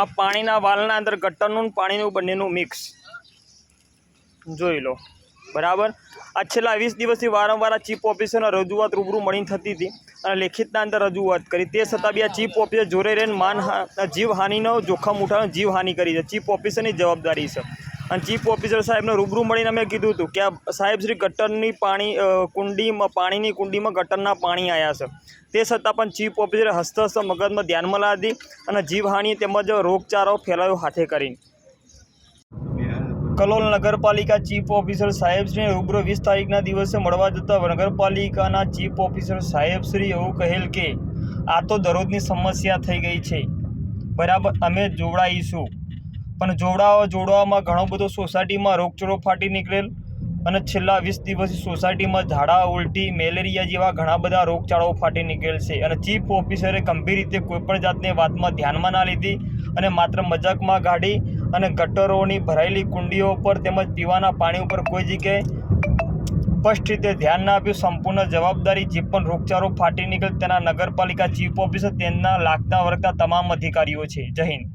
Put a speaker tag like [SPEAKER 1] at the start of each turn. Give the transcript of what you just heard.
[SPEAKER 1] આ પાણીના વાલના અંદર ગટરનું પાણીનું બંનેનું મિક્સ. જોઈ લો. બરાબર? આ છેલ્લા વીસ દિવસથી વારંવાર ચીફ ઓફિસરના રજૂઆત રૂબરૂ મળીને થતી હતી અને લેખિતના અંદર રજૂઆત કરી. તે છતાં બી આ ચીફ ઓફિસર જોડે રહીને માન જીવહાનિનો જોખમ ઉઠાવીને જીવહાનિ કરી છે. ચીફ ઓફિસરની જવાબદારી છે. અને ચીફ ઓફિસર સાહેબને રૂબરૂ મળીને અમે કીધું હતું કે આ સાહેબ શ્રી ગટરની પાણી કુંડીમાં, પાણીની કુંડીમાં ગટરના પાણી આવ્યા છે. તે છતાં પણ ચીફ ઓફિસરે હસ્ત હસ્ત મગજમાં ધ્યાનમાં લાદી અને જીવહાનિ તેમજ રોગચાળો ફેલાયો હાથે કરીને. કલોલ નગરપાલિકા ચીફ ઓફિસર સાહેબશ્રીને રૂબરૂ વીસ તારીખના દિવસે મળવા જતાં નગરપાલિકાના ચીફ ઓફિસર સાહેબશ્રી એવું કહેલ કે, આ તો દરરોજની સમસ્યા થઈ ગઈ છે. બરાબર, અમે જોડાઈશું પણ જોડાવા જોડવામાં ઘણો બધો સોસાયટીમાં રોગચાળો ફાટી નીકળેલ અને છેલ્લા વીસ દિવસથી સોસાયટીમાં ઝાડા, ઉલટી, મેલેરિયા જેવા ઘણા બધા રોગચાળો ફાટી નીકળેલ છે અને ચીફ ઓફિસરે ગંભીર રીતે કોઈપણ જાતની વાતમાં ધ્યાનમાં ના લીધી અને માત્ર મજાકમાં ગાડી અને ગટરોની ભરાયેલી કુંડીઓ પર તેમજ પીવાના પાણી ઉપર કોઈ જગ્યાએ સ્પષ્ટ રીતે ધ્યાન ના આપ્યું. સંપૂર્ણ જવાબદારી જે પણ રોગચાળો ફાટી નીકળે તેના નગરપાલિકા ચીફ ઓફિસર, તેમના લાગતા વર્તા તમામ અધિકારીઓ છે. જય હિન્દ.